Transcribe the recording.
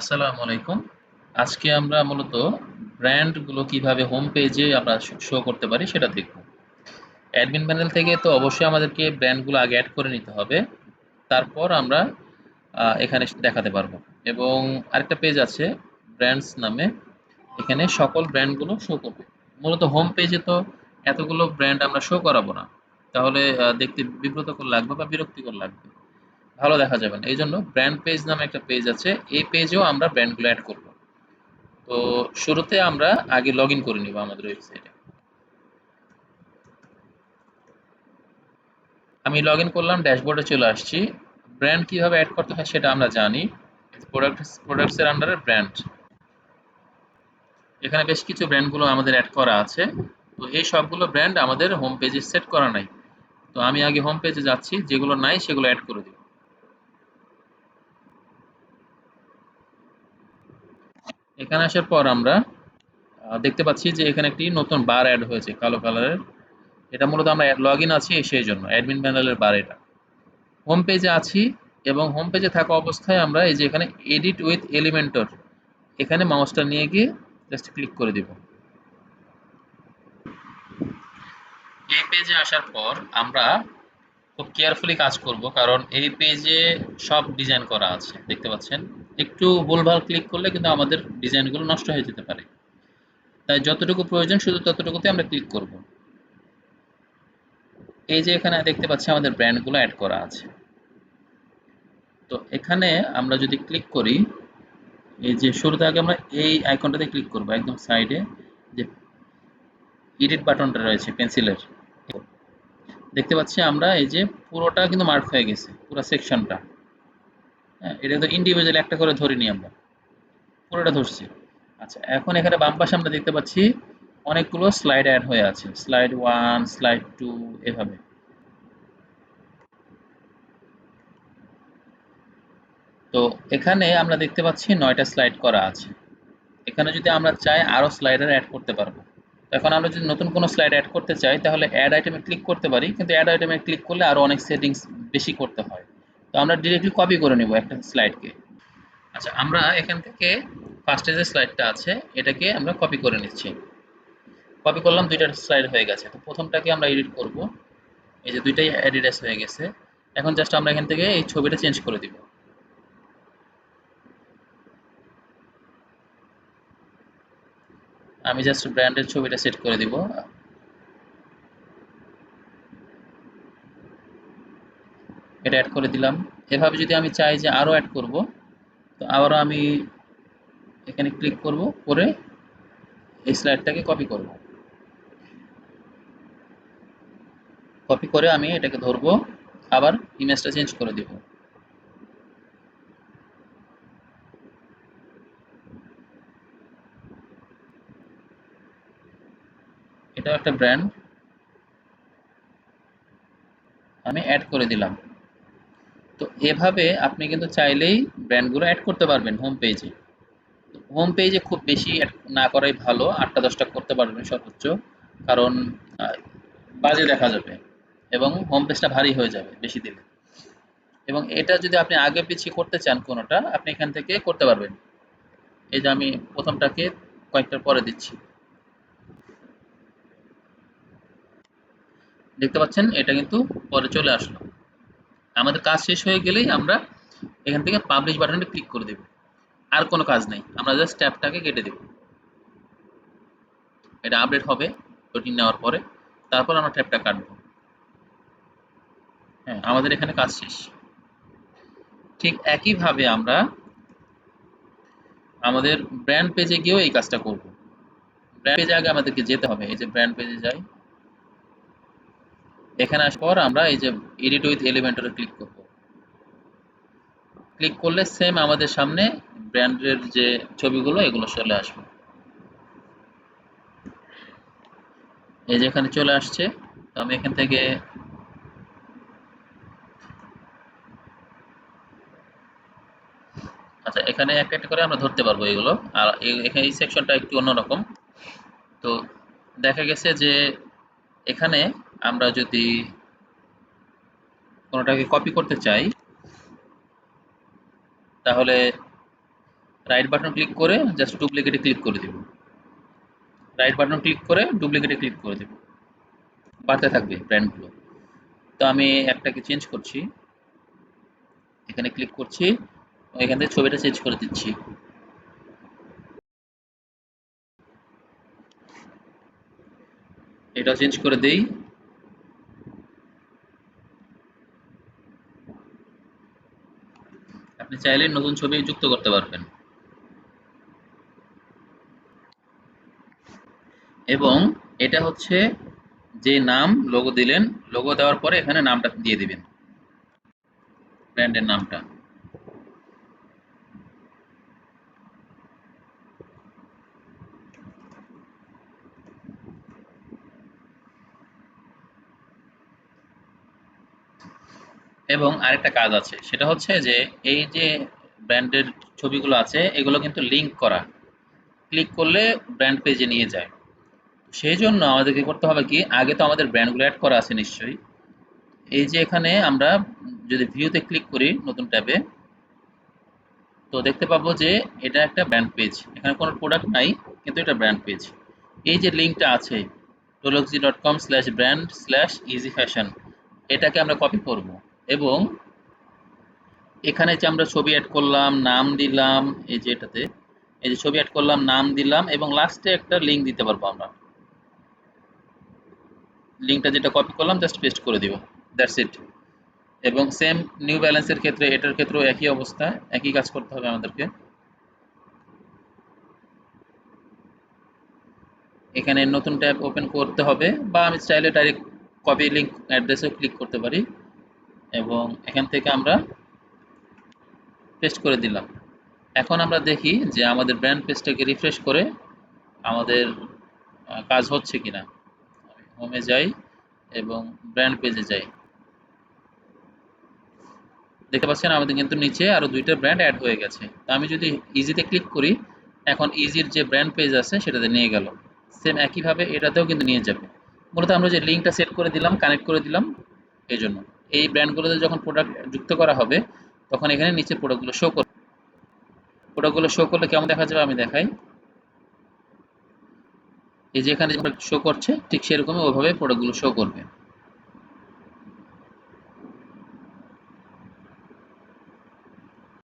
আসসালামু আলাইকুম। আজকে আমরা মূলত ব্র্যান্ডগুলো কীভাবে হোম পেজে আমরা শো করতে পারি সেটা দেখব। অ্যাডমিন প্যানেল থেকে তো অবশ্যই আমাদেরকে ব্র্যান্ডগুলো আগে এড করে নিতে হবে। তারপর আমরা এখানে দেখাতে পারব এবং আরেকটা পেজ আছে ব্র্যান্ডস নামে। এখানে সকল ব্র্যান্ডগুলো শো করবে। মূলত হোম পেজে তো এতগুলো ব্র্যান্ড আমরা শো করাবো না। তাহলে দেখতে বিব্রতকর লাগবে বা বিরক্তিকর লাগবে। ভালো দেখা যাবে না। এই জন্য ব্র্যান্ড পেজ নামে একটা পেজ আছে। এই পেজেও আমরা ব্র্যান্ডগুলো অ্যাড করব। তো শুরুতে আমরা আগে লগইন করে নিব আমাদের ওয়েবসাইটে। আমি লগইন করলাম ড্যাশবোর্ডে চলে আসছি। ব্র্যান্ড কীভাবে অ্যাড করতে হয় সেটা আমরা জানি। প্রোডাক্টস প্রোডাক্টসের আন্ডারে ব্র্যান্ড। এখানে বেশ কিছু ব্র্যান্ডগুলো আমাদের অ্যাড করা আছে। তো এই সবগুলো ব্র্যান্ড আমাদের হোম পেজে সেট করা নাই। তো আমি আগে হোম পেজে যাচ্ছি, যেগুলো নাই সেগুলো অ্যাড করে দিব। এখানে আসার পর আমরা দেখতে পাচ্ছি যে এখানে একটি নতুন বার অ্যাড হয়েছে, কালো কালারের। এটা মূলত আমরা লগ ইন আছি সেই জন্য অ্যাডমিন প্যানেলের বার এটা। হোম পেজে আছি এবং হোম পেজে থাকা অবস্থায় আমরা এই যে এখানে এডিট উইথ এলিমেন্টর এখানে মাউসটা নিয়ে গিয়ে জাস্ট ক্লিক করে দিব। এই পেজে আসার পর আমরা খুব কেয়ারফুলি কাজ করব, কারণ এই পেজে সব ডিজাইন করা আছে। দেখতে পাচ্ছেন? একটু ভুলভাল ক্লিক করলে কিন্তু আমাদের ডিজাইনগুলো নষ্ট হয়ে যেতে পারে। তাই যতটুকু প্রয়োজন শুধু ততটুকুতে আমরা ক্লিক করব। এই যে এখানে দেখতে পাচ্ছি আমাদের ব্র্যান্ডগুলো অ্যাড করা আছে। তো এখানে আমরা যদি ক্লিক করি, এই যে শুরুতে আগে আমরা এই আইকনটাতে ক্লিক করব একদম সাইডে যে এডিট বাটনটা রয়েছে পেন্সিলের। দেখতে পাচ্ছি আমরা এই যে পুরোটা কিন্তু মার্ক হয়ে গেছে, পুরো সেকশনটা। হ্যাঁ, এটা তো ইন্ডিভিজুয়াল একটা করে ধরিনি আমরা। পুরোটা ধরছি। আচ্ছা, এখন এখানে বাম পাশে আমরা দেখতে পাচ্ছি অনেকগুলো স্লাইড অ্যাড হয়ে আছে। স্লাইড 1, স্লাইড 2 এভাবে। তো এখানে আমরা দেখতে পাচ্ছি ৯ টা স্লাইড করা আছে। এখানে যদি আমরা চাই আরও স্লাইডার অ্যাড করতে পারব। এখন আমরা যদি নতুন কোনো স্লাইড অ্যাড করতে চাই তাহলে এড আইটেমে ক্লিক করতে পারি। কিন্তু এড আইটেমে ক্লিক করলে আরও অনেক সেটিংস বেশি করতে হয়। তো আমরা ডিরেক্টলি কপি করে নেব একটা স্লাইডকে। আচ্ছা, আমরা এখান থেকে ফার্স্টে যে স্লাইডটা আছে এটাকে আমরা কপি করে নিচ্ছি। কপি করলাম দুইটা স্লাইড হয়ে গেছে। তো প্রথমটাকে আমরা এডিট করব। এই যে ২ টাই এডিটাস হয়ে গেছে। এখন জাস্ট আমরা এখান থেকে এই ছবিটা চেঞ্জ করে দিব। আমি জাস্ট ব্র্যান্ডের ছবিটা সেট করে দিব। এটা অ্যাড করে দিলাম। এভাবে যদি আমি চাই যে আরও অ্যাড করব, তো আবারও আমি এখানে ক্লিক করব, করে এই স্লাইডটাকে কপি করব। কপি করে আমি এটাকে ধরব, আবার ইমেজটা চেঞ্জ করে দিব। এটাও একটা ব্র্যান্ড। আমি অ্যাড করে দিলাম। তো এভাবে আপনি কিন্তু চাইলেই ব্র্যান্ডগুলো এড করতে পারবেন হোম পেজে। হোম পেজে খুব বেশি এড না করাই ভালো। ৮ টা ১০ টা করতে পারবেন সর্বোচ্চ। কারণ বাজে দেখা যাবে এবং হোম পেজটা ভারী হয়ে যাবে বেশি দিলে। এবং এটা যদি আপনি আগে পিছিয়ে করতে চান কোনটা, আপনি এখান থেকে করতে পারবেন। এই যে আমি প্রথমটাকে কয়েকটার পরে দিচ্ছি। দেখতে পাচ্ছেন এটা কিন্তু পরে চলে আসলো। আমাদের কাজ শেষ হয়ে গেলেই আমরা এখান থেকে পাবলিশ বাটনে ক্লিক করে দেব। আর কোনো কাজ নেই। আমরা জাস্ট ট্যাবটাকে কেটে দেব। এটা আপডেট হবে লোডিং নেওয়ার পরে। তারপর আমরা ট্যাবটা কাটব। হ্যাঁ, আমাদের এখানে কাজ শেষ। ঠিক একইভাবে আমরা আমাদের ব্র্যান্ড পেজে গিয়েও এই কাজটা করব। ব্র্যান্ড পেজে আগে আমাদেরকে যেতে হবে। এই যে ব্র্যান্ড পেজে যাই। এখানে আসার পর আমরা এই যে এডিট উইথ এলিমেন্টরে ক্লিক করব। ক্লিক করলে সেম আমাদের সামনে ব্র্যান্ডের যে ছবিগুলো, এগুলো চলে আসবে। এই যে এখানে চলে আসছে। তো আমি এখান থেকে আচ্ছা এখানে একটা একটা করে আমরা ধরতে পারব এগুলো। আর এখানে এই সেকশনটা একটু অন্যরকম। তো দেখা গেছে যে এখানে আমরা যদি কোনোটাকে কপি করতে চাই, তাহলে রাইট বাটন ক্লিক করে জাস্ট ডুপ্লিকেটে ক্লিক করে দেব। রাইট বাটন ক্লিক করে ডুপ্লিকেটে ক্লিক করে দেব। বাড়তে থাকবে ব্র্যান্ডগুলো তো আমি একটাকে চেঞ্জ করছি। এখানে ক্লিক করছি। এখান থেকে ছবিটা চেঞ্জ করে দিচ্ছি। এটাও চেঞ্জ করে দেই আপনি চাইলে নতুন ছবি যুক্ত করতে পারবেন। এবং এটা হচ্ছে যে নাম লোগো দিলেন লোগো দেওয়ার পরে এখানে নামটা দিয়ে দিবেন। ব্র্যান্ডের নামটা। এবং আরেকটা কাজ আছে, সেটা হচ্ছে যে এই যে ব্র্যান্ডের ছবিগুলো আছে, এগুলো কিন্তু লিঙ্ক করা। ক্লিক করলে ব্র্যান্ড পেজে নিয়ে যায়। সেই জন্য আমাদেরকে করতে হবে কি, আগে তো আমাদের ব্র্যান্ডগুলো অ্যাড করা আছে নিশ্চয়ই। এই যে এখানে আমরা যদি ভিউতে ক্লিক করি নতুন ট্যাবে, তো দেখতে পাবো যে এটা একটা ব্র্যান্ড পেজ এখানে কোনো প্রোডাক্ট নাই, কিন্তু এটা ব্র্যান্ড পেজ এই যে লিঙ্কটা আছে টোলক্সি dot com slash brand slash easy fashion এটাকে আমরা কপি করব। এবং এখানে যে আমরা ছবি অ্যাড করলাম, নাম দিলাম, এই যে এটাতে, এই যে ছবি অ্যাড করলাম, নাম দিলাম এবং লাস্টে একটা লিঙ্ক দিতে পারব আমরা। লিঙ্কটা যেটা কপি করলাম জাস্ট পেস্ট করে দিব। দ্যাটস ইট এবং সেম নিউ ব্যালেন্সের ক্ষেত্রে এটার ক্ষেত্রেও একই অবস্থা, একই কাজ করতে হবে আমাদেরকে। এখানে নতুন ট্যাব ওপেন করতে হবে বা আমি চাইলে ডাইরেক্ট কপি লিঙ্ক অ্যাড্রেসেও ক্লিক করতে পারি। এবং এখান থেকে আমরা পেস্ট করে দিলাম। এখন আমরা দেখি যে আমাদের ব্র্যান্ড পেজটাকে রিফ্রেশ করে আমাদের কাজ হচ্ছে কিনা। হোমে যাই এবং ব্র্যান্ড পেজে যাই। দেখতে পাচ্ছেন আমাদের কিন্তু নিচে আরও দুইটা ব্র্যান্ড অ্যাড হয়ে গেছে। তো আমি যদি ইজিতে ক্লিক করি, এখন ইজির যে ব্র্যান্ড পেজ আছে সেটাতে নিয়ে গেল। সেম একইভাবে এটাতেও কিন্তু নিয়ে যাবে। মূলত আমরা যে লিঙ্কটা সেট করে দিলাম কানেক্ট করে দিলাম, এই জন্য। এই ব্র্যান্ডগুলোতে যখন প্রোডাক্ট যুক্ত করা হবে, তখন এখানে নিচে প্রোডাক্টগুলো শো করবে। প্রোডাক্টগুলো শো করলে কেমন দেখা যাবে আমি দেখাই। এই যে এখানে শো করছে, ঠিক সেরকমই ওইভাবে প্রোডাক্টগুলো শো করবে।